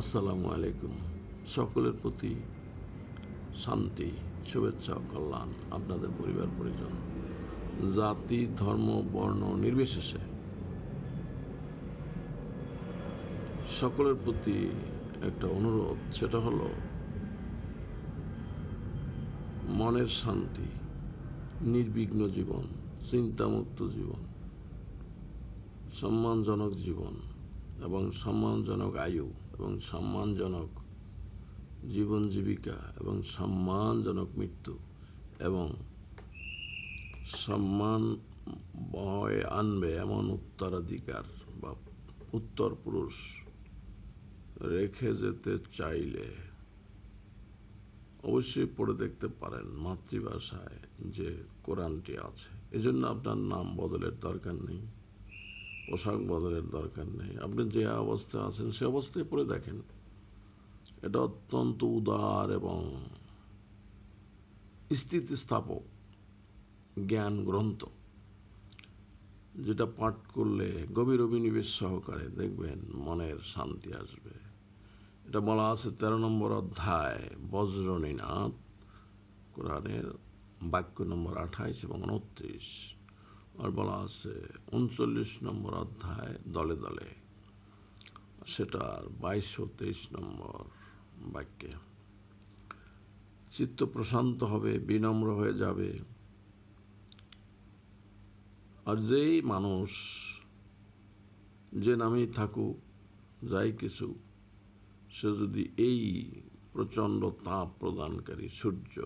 আসসালামু আলাইকুম। সকলের প্রতি শান্তি, শুভেচ্ছা, কল্যাণ আপনাদের পরিবার, পরিজন। জাতি, ধর্ম, বর্ণ নির্বিশেষে সকলের প্রতি একটা অনুরোধ, সেটা হলো মনের শান্তি, নির্বিঘ্ন জীবন, চিন্তামুক্ত জীবন, সম্মানজনক জীবন এবং সম্মানজনক আয়ু এবং সম্মানজনক জীবন জীবিকা এবং সম্মানজনক মৃত্যু এবং সম্মান বয়ে আনবে এমন উত্তরাধিকার বা উত্তর পুরুষ রেখে যেতে চাইলে অবশ্যই পড়ে দেখতে পারেন মাতৃভাষায় যে কোরআনটি আছে। এজন্য আপনার নাম বদলের দরকার নেই। পোশাক বদলের দরকার নেই। আপনি যে অবস্থায় আছেন, সে অবস্থায় পরে দেখেন। এটা অত্যন্ত উদার এবং স্থিতিস্থাপক জ্ঞান গ্রন্থ, যেটা পাঠ করলে গভীর অভিনিবেশ সহকারে দেখবেন মনের শান্তি আসবে। এটা বলা আছে তেরো নম্বর অধ্যায় বজ্রনীনাথ কোরআনের বাক্য নম্বর আঠাইশ এবং উনত্রিশ। আর বলা আছে উনচল্লিশ নম্বর অধ্যায় দলে দলে। সেটার বাইশশো তেইশ নম্বর বাক্যে। চিত্ত প্রশান্ত হবে, বিনম্র হয়ে যাবে। আর যেই মানুষ যে নামেই থাকুক, যাই কিছু, সে যদি এই প্রচণ্ড তাপ প্রদানকারী সূর্য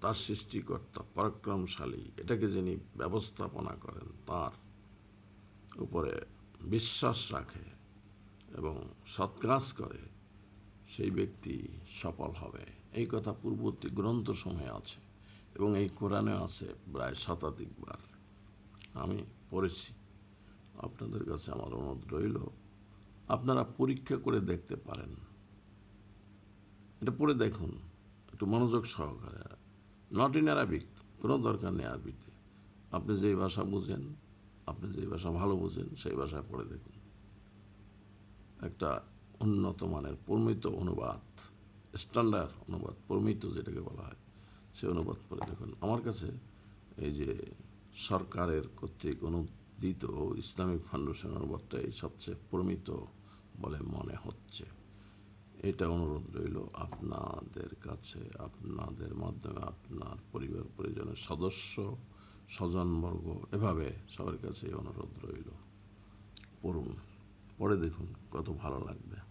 তার সৃষ্টিকর্তা, পরাক্রমশালী, এটাকে যিনি ব্যবস্থাপনা করেন, তার উপরে বিশ্বাস রাখে এবং সৎকাজ করে, সেই ব্যক্তি সফল হবে। এই কথা পূর্ববর্তী গ্রন্থ সময়ে আছে এবং এই কোরআনে আছে প্রায় শতাধিকবার আমি পড়েছি। আপনাদের কাছে আমার অনুরোধ রইল, আপনারা পরীক্ষা করে দেখতে পারেন। এটা পড়ে দেখুন, একটু মনোযোগ সহকারে। নট ইন অ্যারাবিক কোনো দরকার নেই আরবিতে। আপনি যেই ভাষা বুঝেন, আপনি যেই ভাষা ভালো বুঝেন, সেই ভাষায় পড়ে দেখুন। একটা উন্নত মানের প্রমিত অনুবাদ, স্ট্যান্ডার্ড অনুবাদ, প্রমিত যেটাকে বলা হয় সেই অনুবাদ পড়ে দেখুন। আমার কাছে এই যে সরকারের কর্তৃক অনুদিত ইসলামিক ফাউন্ডেশন অনুবাদটাই সবচেয়ে প্রমিত বলে মনে হচ্ছে। এটা অনুরোধ রইল আপনাদের কাছে, আপনাদের মাধ্যমে, আপনার পরিবার, পরিজনের সদস্য, স্বজনবর্গ, এভাবে সবার কাছে অনুরোধ রইল। পড়ুন পরে দেখুন কত ভালো লাগবে।